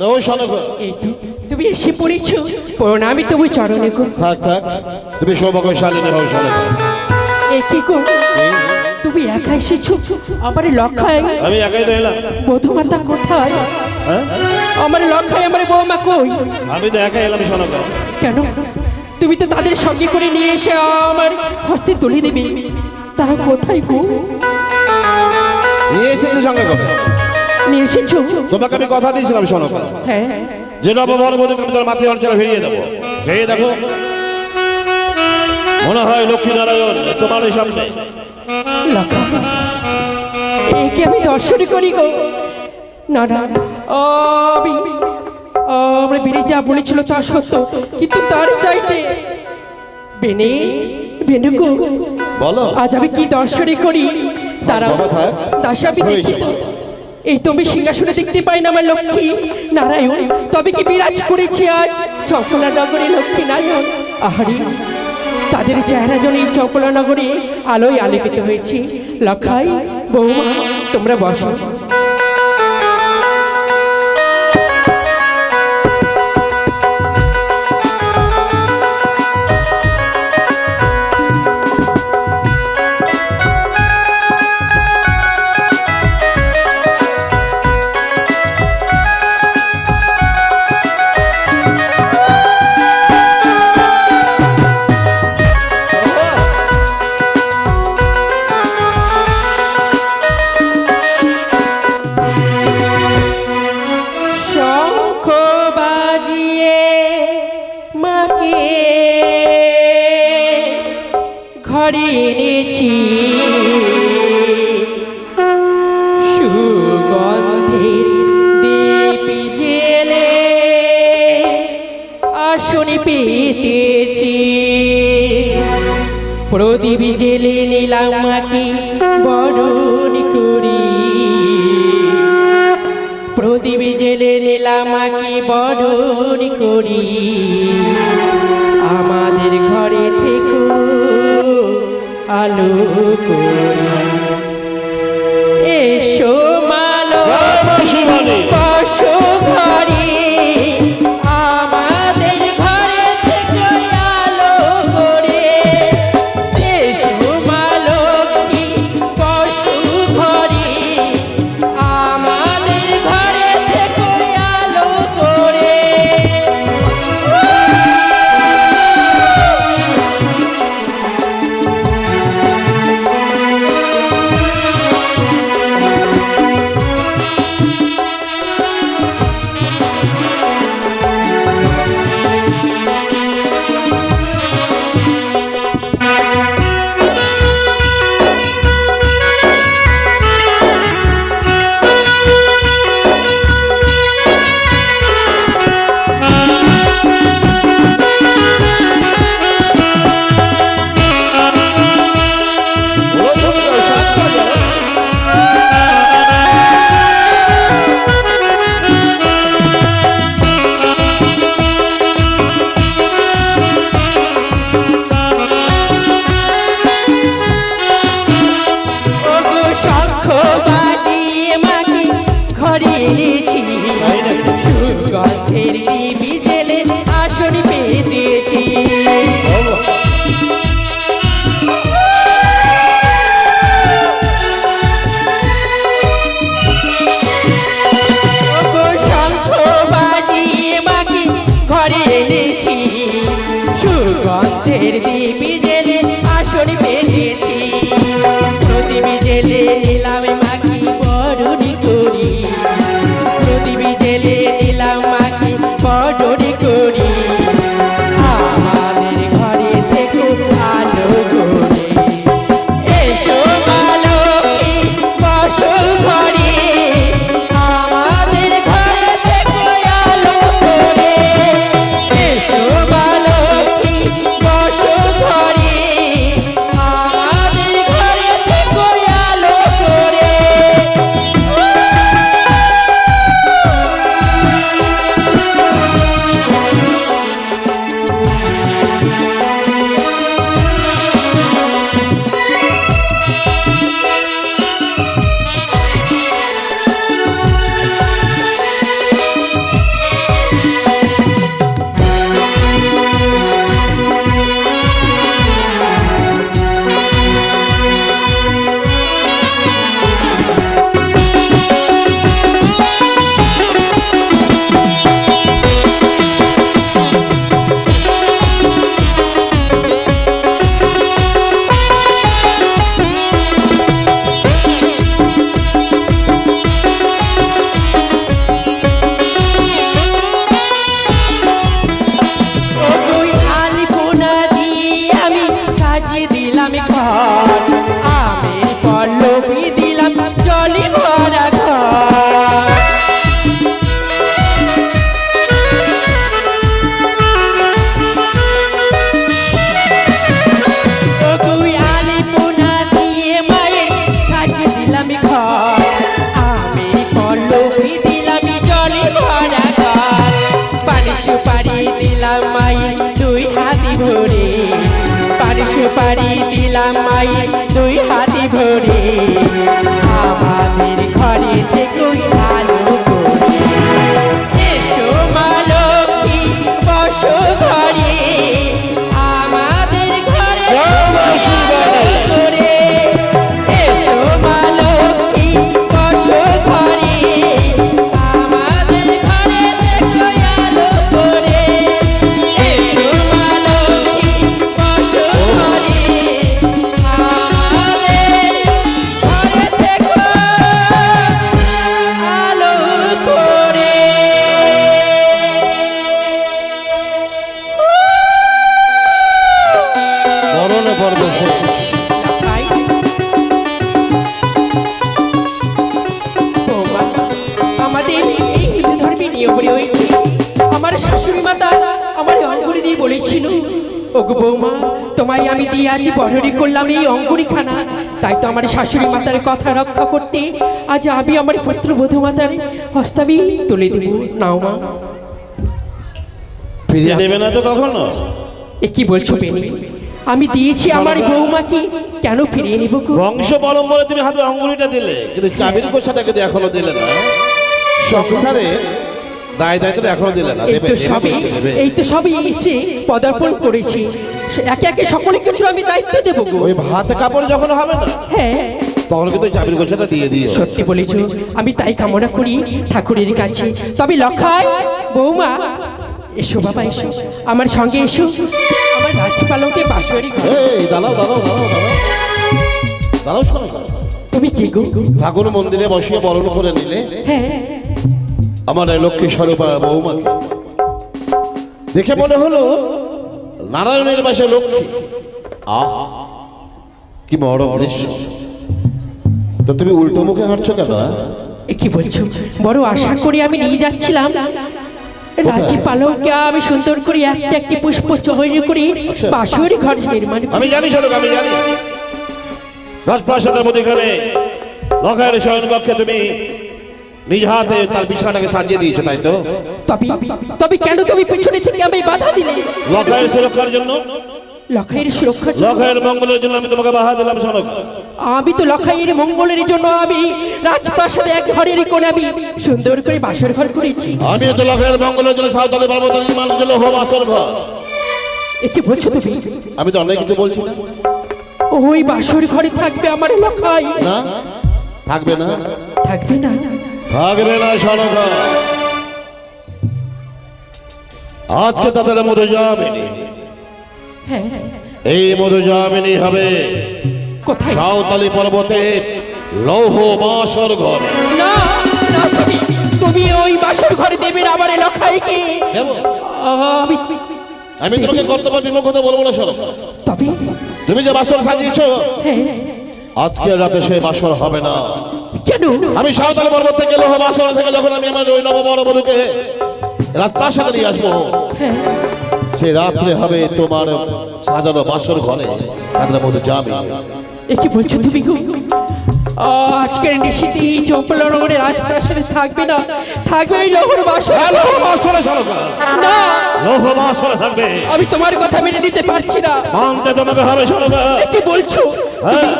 আরে ওই শোনো এই তো তুমি এসে পড়েছ প্রণামী তবু চরণে গো থাক থাক তুমি সৌভাগ্যশালিনী হও শোনো। এ কি গো তুমি একা এসেছ? আমার লক্ষায় আমি একাই তো এলাম। বধুমাতা কোথায়? হ্যাঁ? আমার লক্ষায় আমার বৌমা কই? আমি তো একাই এলাম শোনো কেন? তুমি তো তাদের সঙ্গে করে নিয়ে এসে আমার হস্তে তুলে দেবে। তারা কোথায় গো? নিয়ে এসেছে সঙ্গে করে। এসেছ? তোমাকে আমি কথা দিয়েছিলাম শোনো। গো। হ্যাঁ। যে নবমর মধ্যে আমি তোর মাতৃ অঞ্চলে ফিরিয়ে দেবো। যেই দেখো মনে হয় লক্ষ্মী নারায়ণ তোমার এই সামনে একে আমি দর্শন করি গো? না না আমি আমরা বেড়ে যা বলেছিল তা সত্য কিন্তু তার চাইতে বেনে বেনে গো। বলো। আজ আমি কি দর্শনে করি? তারা বাবা থাক। দাসে আমি দেখি তো। এই তো আমি সিংহাসনে দেখতে পাই না আমার লক্ষ্মী। নারায়ণ, তবে কি বিরাজ করেছি আজ? চকলা নগরী লক্ষ্মী নারায়ণ আহারি, তাদের চেহারা যেন এই চকলা নগরে আলোয় আলোকিত হয়েছে। লক্ষাই, বৌমা, তোমরা বসো। ঘরে এনেছি। সুগন্ধের দীপ জেলে আসনি পেতেছি। প্রদীপ জেলে নিলাম আলো বলেছিল ওগো বৌমা তোমায় আমি দিয়ে আজ বড়রি করলাম এই অঙ্গুরিখানা। তাই তো আমার শাশুড়ি মাতার কথা রক্ষা করতে আজ আমি আমার পুত্রবধূ মাতার হস্তাবি তুলে দেব। নাও মা। ফিরিয়ে দেবে না তো কখনো? এ কি বলছো বেনি আমি দিয়েছি আমার বৌমাকে কেন ফিরিয়ে নিব গো? বংশ পরম্পরে তুমি হাতে অঙ্গুলিটা দিলে কিন্তু চাবির কোষাটা কিন্তু এখনও দিলে না। সংসারে দায় দায়িত্ব এখনও দিলে না এই তো সবই এই তো সবই এসে পদার্পণ করেছি। একে একে সকলে কিছু আমি দায়িত্ব দেবো ওই ভাতে কাপড় যখন হবে না হ্যাঁ। তখন কিন্তু চাবির কোষাটা দিয়ে দিও সত্যি বলেছ আমি তাই কামনা করি ঠাকুরের কাছে। তবে লক্ষায় বৌমা এসো বাবা এসো। আমার সঙ্গে এসো। আমার রাজপালকে বাসরি দাঁড়াও দাঁড়াও দাঁড়াও দাঁড়াও। দাঁড়াও তুমি কে গো? ঠাকুর মন্দিরে বসিয়ে বরণ করে নিলে। হ্যাঁ। আমার লক্ষ্মী স্বরূপা বৌমাকে দেখে মনে হলো নারায়ণের বাসে লক্ষ্মী। আহ কি মরম দৃশ্য। তো তুমি উল্টো মুখে হাঁটছো কেন হ্যাঁ? কি বলছো? বড় আশা করি আমি নিয়ে যাচ্ছিলাম। রাজি পালককে আমি সুন্দর করে একটা একটি পুষ্প চয়ন করে আচ্ছা। বাসরি ঘর নির্মাণ আমি জানি শোনক আমি জানি। রাজপ্রাসাদের মধ্যে এখানে লখায়ের শয়ন কক্ষে তুমি নিজ হাতে তার বিছানাটাকে সাজিয়ে দিয়েছ তাই তো? তবে তবে কেন তুমি পেছনে থেকে আমি বাধা দিলে? লখায়ের সুরক্ষার জন্য? লখাইয়ের সুরক্ষার জন্য? লখায়ের মঙ্গলের জন্য আমি তোমাকে বাধা দিলাম শোনক আমি তো লখাইয়ের মঙ্গলের জন্য আমি রাজপ্রাসাদে এক ঘরের কোণে আমি সুন্দর করে বাসর ঘর করেছি। আমি তো লখায়ের মঙ্গলের জন্য সাঁওতালি পর্বত নির্মাণের জন্য হোম আসর ঘর। এ কি বলছো তুমি? আমি তো অনেক কিছু বলছি না। ওই বাসর ঘরে থাকবে আমার লখাই। না? থাকবে না? থাকবে না। থাকবে না শোনক আজকে তাদের মধু যামিনী হ্যাঁ। এই মধু যামিনী হবে কোথায়? সাঁওতালি পর্বতে লৌহ বাসর ঘর। না না তুমি তুমি ওই বাসর ঘরে দেবে না আমার লখাইকে দেব? আমি আমি তোমাকে কর্তব্য বিমুখ হতে বলব না তবে তুমি যে বাসর সাজিয়েছো হ্যাঁ। আজকে রাতে সেই বাসর হবে না। কেন? আমি সাঁওতালি পর্বত থেকে লৌহ বাসর থেকে যখন আমি আমার ওই নববর বধূকে রাত প্রাসাদে নিয়ে আসব হ্যাঁ। সে রাত্রে হবে তোমার সাজানো বাসর ঘরে তাদের মধ্যে যাবে। এ কি বলছো তুমি গো? আজকের নিশিতে রাজপ্রাসাদে থাকবে না? থাকবে ওই লহর বাসর। হ্যাঁ, বাসরে না। বাসরে থাকবে। আমি তোমার কথা মেনে নিতে পারছি না। মানতে তোমাকে হবে এ কি বলছো? হ্যাঁ।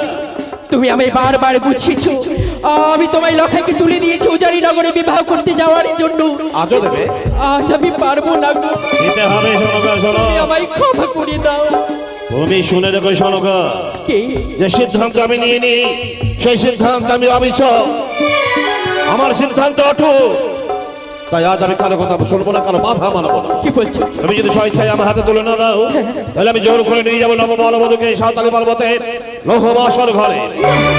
তুমি আমায় বারবার বুঝিয়েছো। আমি তোমায় লখাইকে তুলে দিয়েছি উজারি নগরে বিবাহ করতে যাওয়ার জন্য। আজও দেবে? আজ আমি পারব না গো। দিতে হবে শোনকা শোনো। আমায় ক্ষমা করে দাও। তুমি শুনে দেখো শোনকা কে? যে সিদ্ধান্ত আমি নিয়ে নি সেই সিদ্ধান্ত আমি অবিচল। আমার সিদ্ধান্ত অটুট। তাই আজ আমি কারও কথা শুনব না কারও বাধা মানবো না। কি বলছো? তুমি যদি স্বেচ্ছায় আমার হাতে তুলে না দাও তাহলে আমি জোর করে নিয়ে যাব নববলবধূকে সাঁওতালি পর্বতে। লৌহ বাসর ঘরে।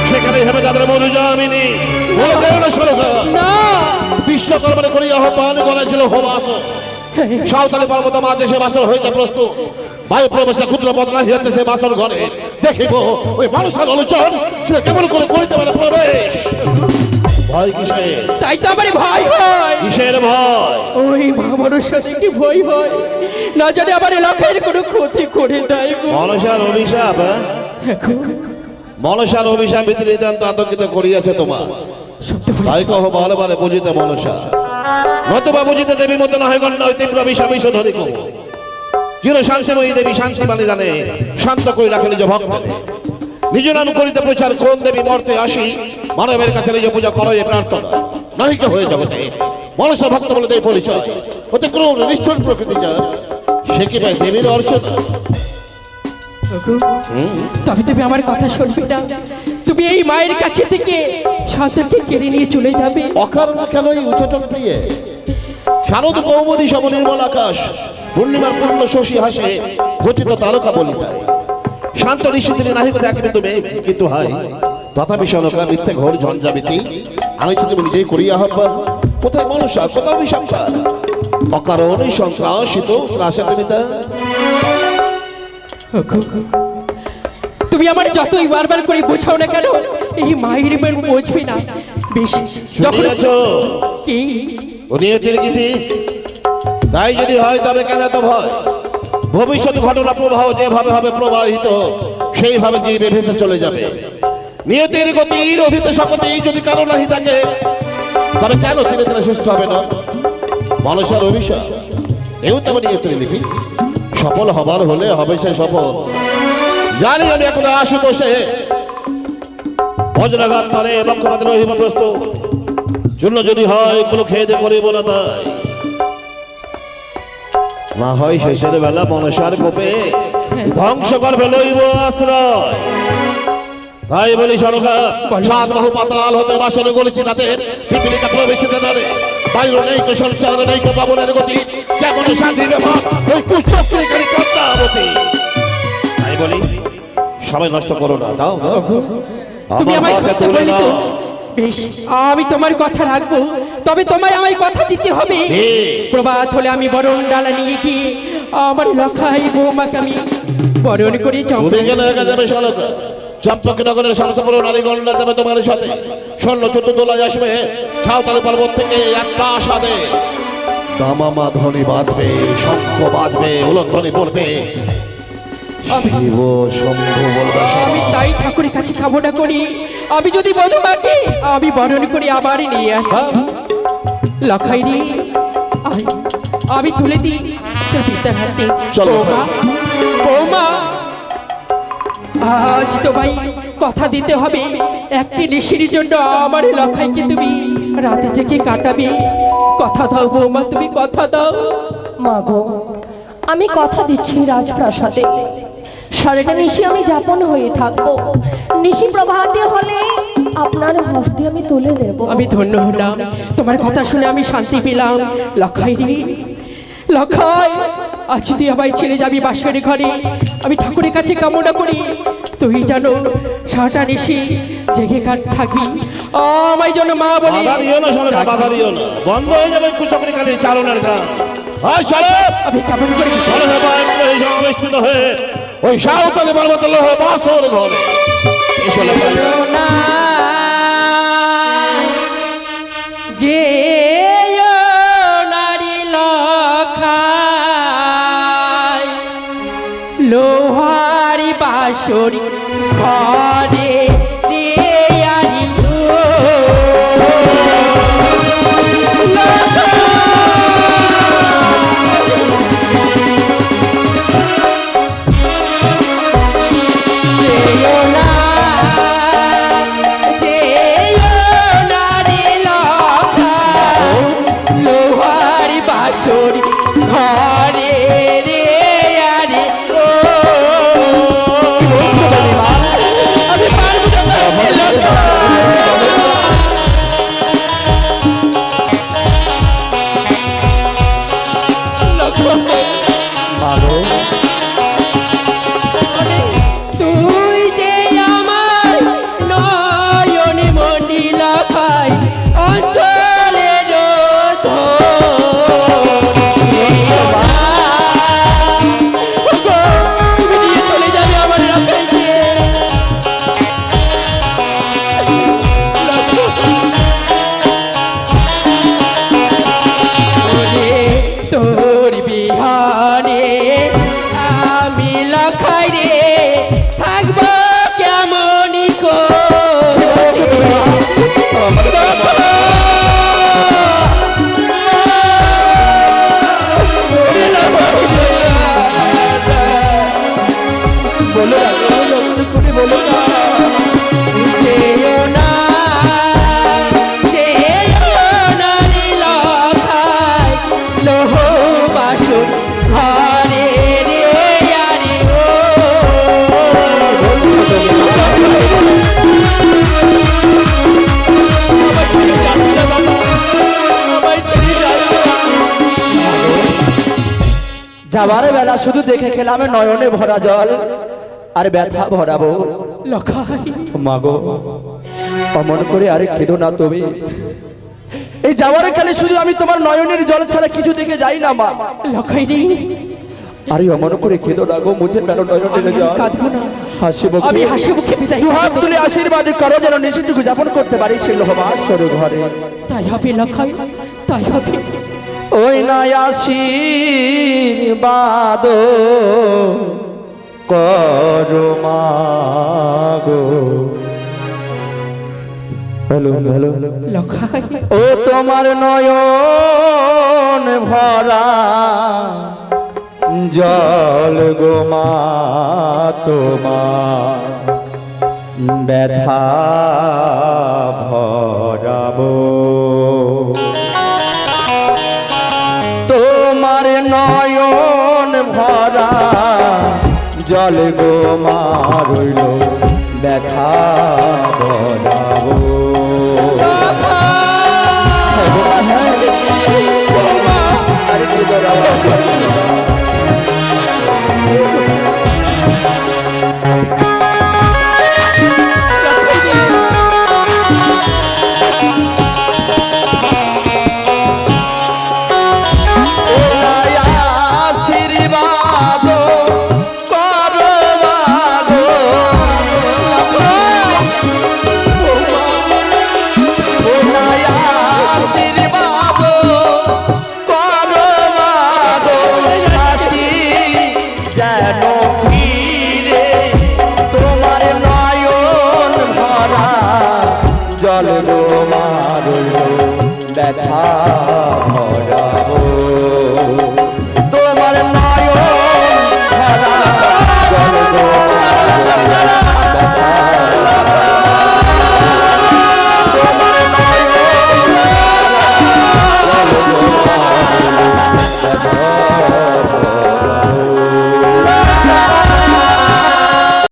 সেখানে হবে যাদের মধু জামিনী। বলে দেবে না শোনকা না। বিশ্বকর্মানে করে আহ্বান করেছিল হোম আসো সাঁওতালি পর্বত মাঝে সে বাসর হইতে প্রস্তুত। বায়ু প্রবেশে ক্ষুদ্র বদনা হইয়াছে সে বাসর ঘরে। দেখিব ওই মানুষের অনুচর সে কেমন করে করিতে পারে প্রবেশ। ভয় কিসের? তাই তো আমার ভয় হয়। কিসের ভয়? ওই মহামানুষরা দেখে ভয় হয়? না জানি আমার এলাকার কোনো ক্ষতি করে দেয় গো। মনসার অভিশাপ হ্যাঁ? মনসার অভিশাপ নিতান্ত আতঙ্কিত করিয়াছে তোমার। তাই কহ ভালো ভালো বুঝিতে মনসা। নতুবা বুঝিতে দেবী মতো নয় গণ্য তীব্র ধরি কব চির শান্তিময়ী দেবী শান্তি মানে জানে শান্ত করে রাখে নিজ ভক্ত। নিজ নাম করিতে প্রচার কোন দেবী মর্তে আসি মানবের কাছে নিজ পূজা করো এ প্রার্থনা নাহিকে হয়ে জগতে। মনুষ্য ভক্ত বলে দেয় পরিচয়। অতি ক্রূর নিষ্ঠুর প্রকৃতি যা সে কি পায় দেবীর অর্চনা? তবে তুমি আমার কথা শুনবে না। তুমি এই মায়ের কাছে থেকে সন্তানকে কেড়ে নিয়ে চলে যাবে। অকারণ কেন এই উচ্চটন প্রিয়ে? শারদ কৌমদী সম নির্মল আকাশ পূর্ণিমার পূর্ণ শশী হাসে, ঘটিত তারকা বলিতায়। শান্ত একদিন তুমি? কিন্তু হাই তথাপি সনকা মিথ্যে ঘোর ঝঞ্ঝাবিতি। আনিছি তুমি নিজেই করিয়া আহ্বান কোথায় মনুষ্য কোথাও বিষাক্তার অকারণই সন্ত্রাসিত ত্রাসে তুমি তা তুমি আমার যতই বারবার করে বোঝাও না কেন এই মায়ের মেয়ে বুঝবে না। বেশ যখন শুনিয়াছ কি? গীতি তাই যদি হয় তবে কেন এত ভয়? ভবিষ্যৎ ঘটনা প্রবাহ যেভাবে হবে প্রবাহিত সেইভাবে জীবে ভেসে চলে যাবে। নিয়তির গতির অধীত শপথে যদি কারও নাহি থাকে তবে কেন ধীরে ধীরে সুস্থ হবে না? মানুষের অভিশাপ। এও তেমন নিয়তির লিপি। সফল হবার হলে হবে সে সফল। জানি আমি এখন আশুতোষে। বজ্রাঘাত মানে লক্ষ্যপাত রহিব প্রস্তুত। শূন্য যদি হয়, কোনো খেয়ে করিব না তাই। না হয় শেষের বেলা মনসার কোপে ধ্বংস করবে লইব আশ্রয়। তাই বলি সরকার সাত বহু পাতাল হতে বাসনে গলেছি তাতে। পিপিলিকা প্রবেশিতে নারে বাইর নেই কো সংসার নেই কো পাবনের গতি। কেমন শান্তি ব্যাপার ওই কুষ্ঠকারী কর্তাবতী। তাই বলি সময় নষ্ট করো না। দাও দাও। তুমি আমায় সত্যি বলি তো বেশ আমি তোমার কথা রাখব। তবে তোমায় আমায় কথা দিতে হবে। প্রভাত হলে আমি বরণ ডালা নিয়ে গিয়ে আমার লখাই বৌমাকে আমি বরণ করে যাব চম্পকনগরের শান্তপুর নারীগণরা যাবে তোমার সাথে। ষোলো চোদ্দ দোলায় আসবে। সাঁওতালি পর্বত থেকে একটা আসাদে দামামা ধ্বনি বাজবে শঙ্খ বাজবে উলধ্বনি পড়বে। বলবে আমি। তাই ঠাকুরের কাছে কামনা করি। আমি যদি বধুমাকে আমি বরণ করে আবার নিয়ে আসি। হ্যাঁ? লখাই রে আমি তুলে দিই তোর পিতার হাতে। চলো। বৌমা বৌমা আজ তোমায় কথা দিতে হবে। একটি নিশির জন্য আমার লখাইকে তুমি রাতে জেগে কাটাবে। কথা দাও বৌমা তুমি কথা দাও। মাগো আমি কথা দিচ্ছি রাজপ্রাসাদে। সারাটা নিশি আমি যাপন হয়ে থাকব। নিশি প্রভাতে হলে আপনার হস্তে আমি তুলে দেব। আমি ধন্য হলাম। তোমার কথা শুনে আমি শান্তি পেলাম। লখাই রে লখাই আজ তুই আমায় ছেড়ে যাবি বাসের ঘরে। আমি ঠাকুরের কাছে কামনা করি। তুই জানো সারাটা নিশি জেগে কাট থাকবি। আমায় জন্য মা বলে বাধা দিও না বন্ধ হয়ে যাবে কুচকরি কালীর চালনের গান। চলো আমি কেমন করে সমাবেশিত হয়ে ওই সাঁওতালি পর্বত লোহ বাসর ঘরে এসো লেখায়। বাসরি যাবার বেলা শুধু দেখে খেলাম নয়নে ভরা জল আর ব্যথা ভরাবো। মাগো অমন করে আরে খেদো না তুমি। এই যাওয়ার কালে শুধু আমি তোমার নয়নের জল ছাড়া কিছু দেখে যাই না মা। লখাই রে। আরে অমন করে খেদো না গো মুঝে কেন নয়নের জল। কাঁদবো না। আমি মুখে হাসি মুখে বিদায় হাত তুলে আশীর্বাদ করো যেন নিশ্চিতটুকু যাপন করতে পারি সে লোহমা সরু ঘরে। তাই হবে লখাই তাই হবে। ওই নাই আশীর্বাদ করো মাগো। হ্যালো হ্যালো লখাই ও তোমার নয়ন ভরা জল গোমা তোমার ব্যথা ভরাবো। নয়ন ভরা। জল গো মারইল ব্যথা ভরাবো